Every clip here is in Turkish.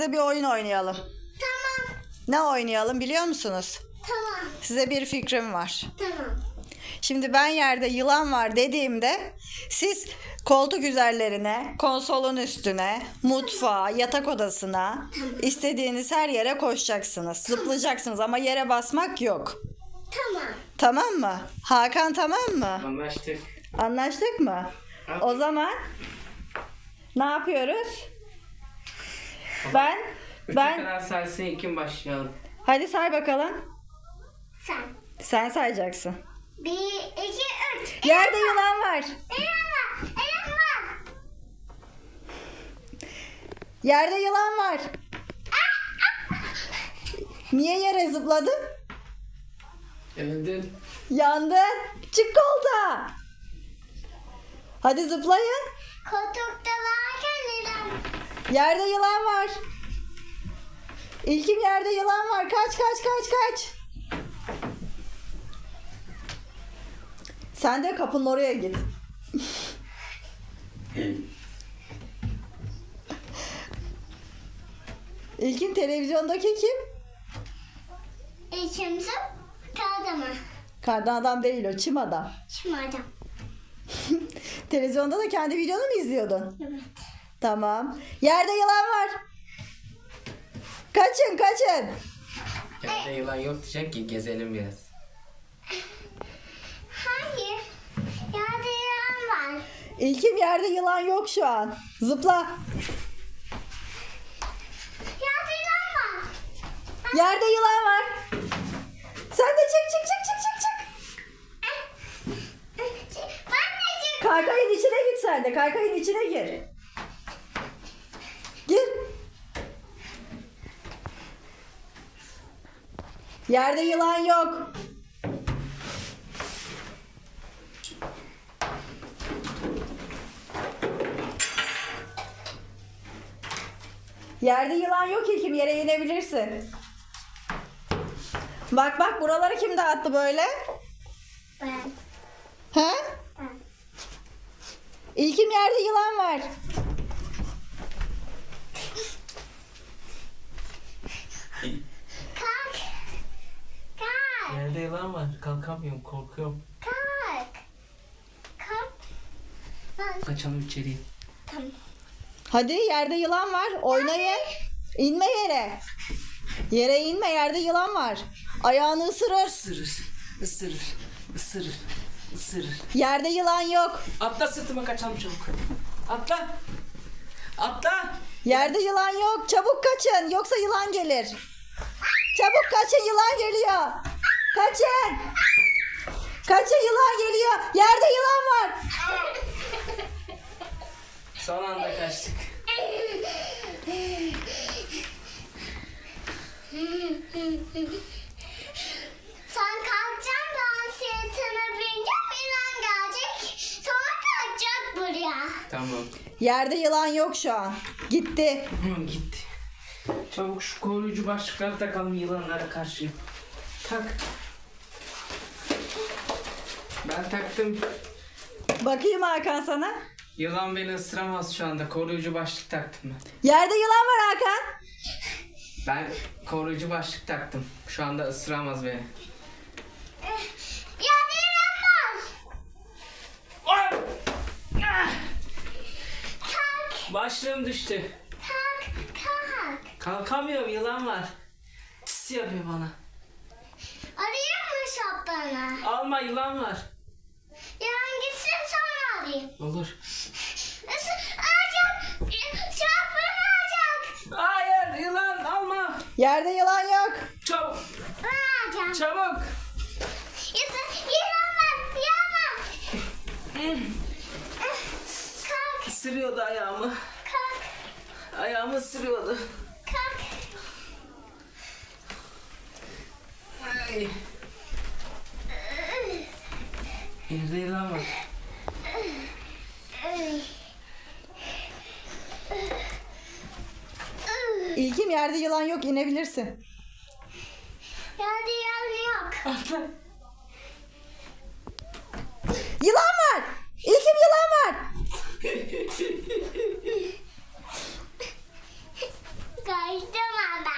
sizle bir oyun oynayalım. Tamam. Ne oynayalım biliyor musunuz? Tamam. Size bir fikrim var. Tamam. Şimdi ben yerde yılan var dediğimde siz koltuk üzerlerine, konsolun üstüne, mutfağa, yatak odasına, istediğiniz her yere koşacaksınız. Zıplayacaksınız ama yere basmak yok. Tamam. Tamam mı? Hakan tamam mı? Anlaştık. Anlaştık mı? O zaman ne yapıyoruz? Ben Üçe ben kadar saysın kim başlayalım. hadi say bakalım. Sen. Sen sayacaksın. Bir, iki, üç. Yerde yılan var. Var. Eren var. Yerde yılan var. Niye yere zıpladın? Öldün. Yandın. Çık koltuğa. Hadi zıplayın. Koltukta Eren. Yerde yılan var. İlkim yerde yılan var. Kaç kaç kaç kaç. Sen de kapının oraya git. İlkin televizyondaki kim? İçimizi kaldı mı? Kardan adam değil o çim adam. Şimdi adam. Televizyonda da kendi videonu mu izliyordun? Evet. Tamam. Yerde yılan var. Kaçın kaçın. Yerde yılan yok diyecek ki gezelim biraz. Hayır. Yerde Eren var. İlkim yerde yılan yok şu an. Zıpla. Yerde Eren var. Yerde yılan var. Sen de çık çık çık çık çık çık. Ben de çık. Kaykayın içine git sen de. Kaykayın içine gir. Gir. Yerde yılan yok. Yerde yılan yok İlkim yere inebilirsin. Bak bak buraları kim dağıttı böyle? Ben. He? Ben. İlkim yerde yılan var. Kalk. Yerde yılan var. Kalkamıyorum korkuyorum. Kalk. Kalk. Ben. Kaçalım içeriye. Tamam. Hadi yerde yılan var. Oynayın. İnme yere. Yere inme yerde yılan var. Ayağını ısırır. Isırır. Isırır. Isırır. Isırır. Yerde yılan yok. Atla sırtıma kaçalım çabuk. Atla. Atla. Yerde yılan yok. Çabuk kaçın yoksa yılan gelir. Çabuk kaçın yılan geliyor. Kaçın. Kaçın yılan geliyor. Yerde yılan var. Son anda kaçtık. Sen kalkacaksın ben sırtına bineceğim İlan gelecek. Sonra kalkacak buraya. Tamam. Yerde yılan yok şu an. Gitti. Hı, Gitti. Çabuk şu koruyucu başlıkları takalım yılanlara karşı. Tak. Ben taktım. Bakayım Hakan sana. Yılan beni ısıramaz şu anda. Koruyucu başlık taktım ben. Yerde yılan var Hakan. Ben koruyucu başlık taktım. Şu anda ısıramaz beni. Ya var. Kalk. Başlığım düştü. Kalk. Kalk. Kalkamıyorum yılan var. Tıs yapıyor bana. Arayayım mı şapkanı? Alma yılan var. Arayayım. Olur. Alacak. Şapkanı alacak. Hayır yılan alma. Yerde yılan yok. Çabuk. Alacağım. Çabuk. Yalan var. Yalan. Kalk. Isırıyordu ayağımı. Kalk. Ayağımı ısırıyordu. Kalk. Ay. Yerde yılan var. İlgim yerde yılan yok inebilirsin. Yerde yılan yok. yılan var. İlgim yılan var. Kaçtım ama.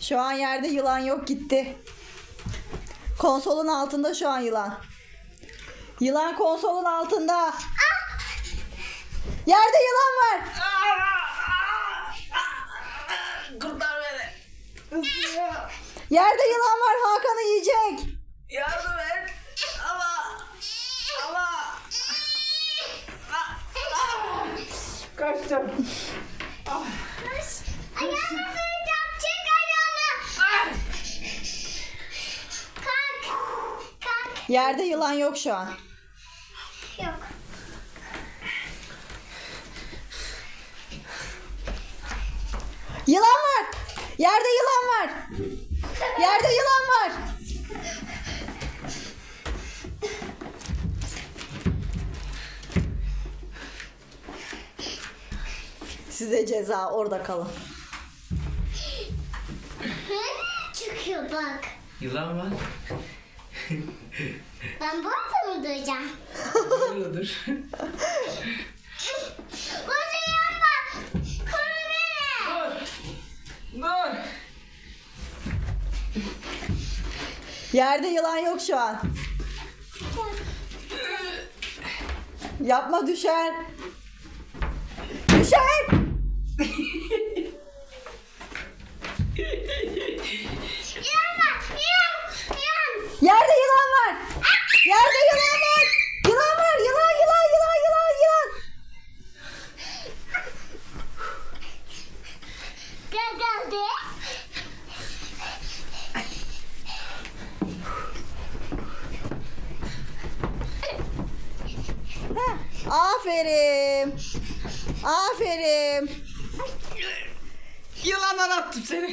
Şu an yerde yılan yok gitti. Konsolun altında şu an yılan. Yılan konsolun altında. Yerde yılan var. Kurtar beni. Yerde yılan var. Hakan'ı yiyecek. Yerde yılan yok şu an. Yok. Yılan var. Yerde yılan var. Yerde yılan var. Size ceza orada kalın. Çıkıyor bak. Yılan var. Ben burada mı duracağım? Dur. Burada yanma. Koru beni. Dur. Dur. Yerde yılan yok şu an. Yapma. Düşer. Yanma. Yan. Yan. Yerde yılan var. Yerde yılan var. Yılan var. Yılan yılan yılan yılan yılan. Gel geldi. Heh, Aferin. Aferin. Yılandan attım seni.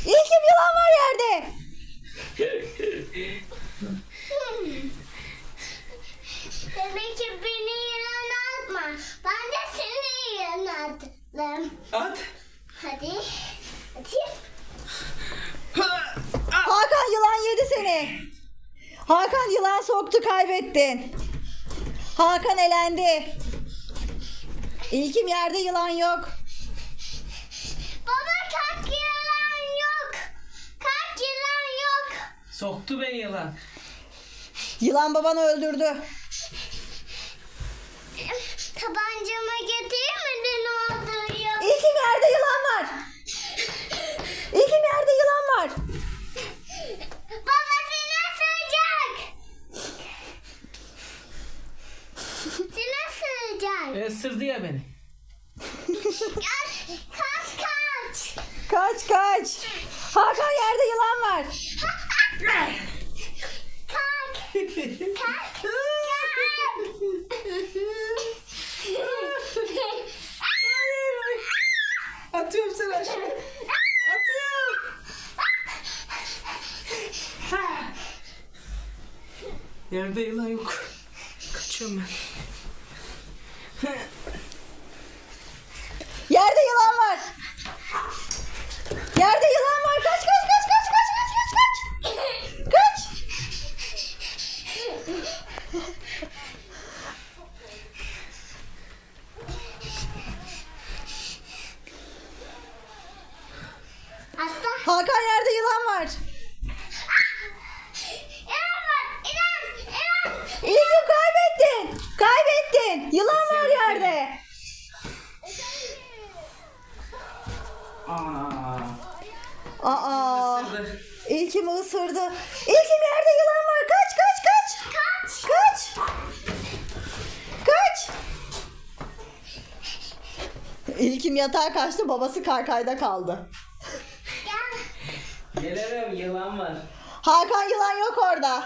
İlkim yılan var yerde. Demek ki beni yılan atma. Ben de seni yılan attım. At. Hadi. Hadi. Hakan yılan yedi seni. Hakan yılan soktu kaybettin. Hakan elendi. İlkim yerde yılan yok. Baba kalk yılan yok. Kalk yılan yok. Soktu beni yılan. Yılan babanı öldürdü. Tabancamı getirmedin ne oldu ya? İlkim yerde yılan var. İlkim yerde yılan var. Baba seni ısıracak. seni ısıracak. E, ısırdı ya beni. Gel, kaç kaç. Kaç kaç. Hakan yerde yılan var. Kalk. Kalk. Atıyorum seni aşağı. Atıyorum. Yerde yılan yok. Kaçıyorum ben. Yerde yılan var. Yerde yılan var. Kaç kaç kaç kaç kaç kaç kaç kaç. Kaç. Asla. Hakan yerde yılan var. İrem var. İrem. İrem. İlkim kaybettin. Kaybettin. Yılan var yerde. Aa. Aa. Isırdı. İlkimi ısırdı. İlkim yerde yılan var. Kaç kaç kaç. Kaç. Kaç. Kaç. İlkim yatağa kaçtı. Babası kaykayda kaldı. Gel. Gelemem yılan var. Hakan yılan yok orada.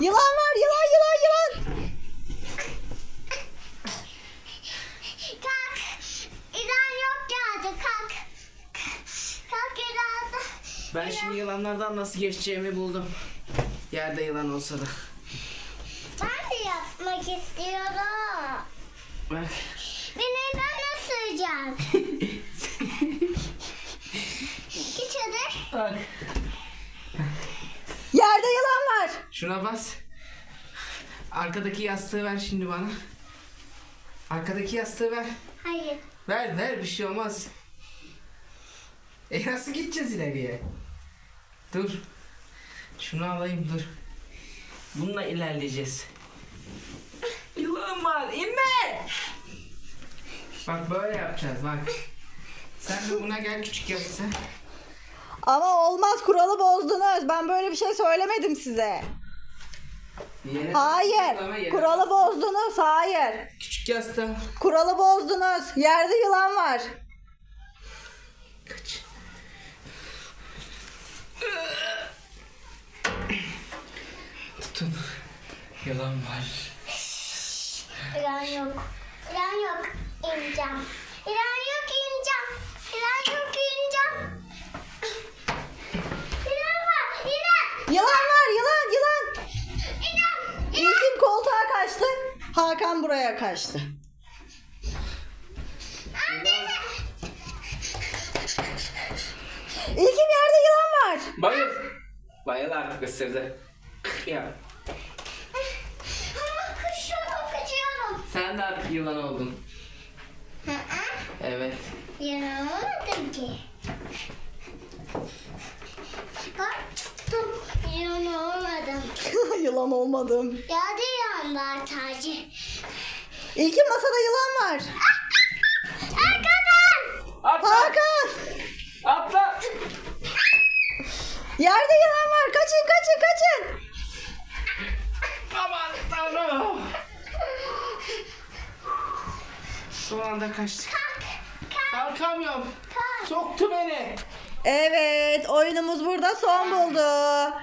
Yılan var. Yılan yılan yılan. Kalk. İrem yok geldi. Kalk. Kalk İrem. Ben şimdi yılanlardan nasıl geçeceğimi buldum. Yerde yılan olsa da. Ben de yapmak istiyorum. Beni ben ısıracak. Geç hadi. Bak. Yerde yılan var. Şuna bas. Arkadaki yastığı ver şimdi bana. Arkadaki yastığı ver. Hayır. Ver ver bir şey olmaz. E nasıl gideceğiz ileriye? Dur. Şunu alayım dur. Bununla ilerleyeceğiz. Var inme. Bak böyle yapacağız bak. Sen de buna gel küçük yoksa. Ama olmaz kuralı bozdunuz. Ben böyle bir şey söylemedim size. Yere Hayır. Yere- Kuralı bozdunuz. Hayır. Küçük yastığa. Kuralı bozdunuz. Yerde yılan var. Kaç. Tutun. Yılan var. İlan yok. İlan yok. İneceğim. İlan yok ineceğim. İlan yok ineceğim. İlan var. İlan. Yılan var. Yılan. Yılan. İlan. İlkim koltuğa kaçtı. Hakan buraya kaçtı. İlkim yerde yılan var. Bayıl. Bayıl artık ısırdı. Ya. Sen de artık yılan oldun. Hı hı. Evet. Yanılmadım ki. Bak tuttum. Yanılmadım. yılan olmadım. Yerde yan var sadece. İlkim masada yılan var. Arkadan. Atla. Hakan. Atla. Yerde yılan var. Kaçın kaçın kaçın. Son anda kaçtık. Kalkamıyorum. Soktu beni. Evet oyunumuz burada son buldu.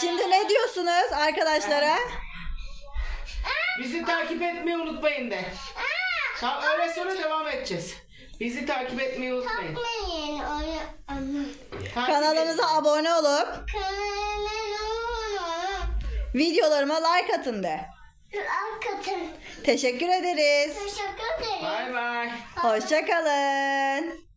Şimdi ne diyorsunuz arkadaşlara? Bizi takip etmeyi unutmayın de. Tamam öyle sonra devam edeceğiz. Bizi takip etmeyi unutmayın. Takmayın onu. onu. Takip Kanalımıza edin. abone olup Kanalıma videolarıma like atın de. Teşekkür ederiz. Teşekkür ederim. Bay bay. Hoşçakalın.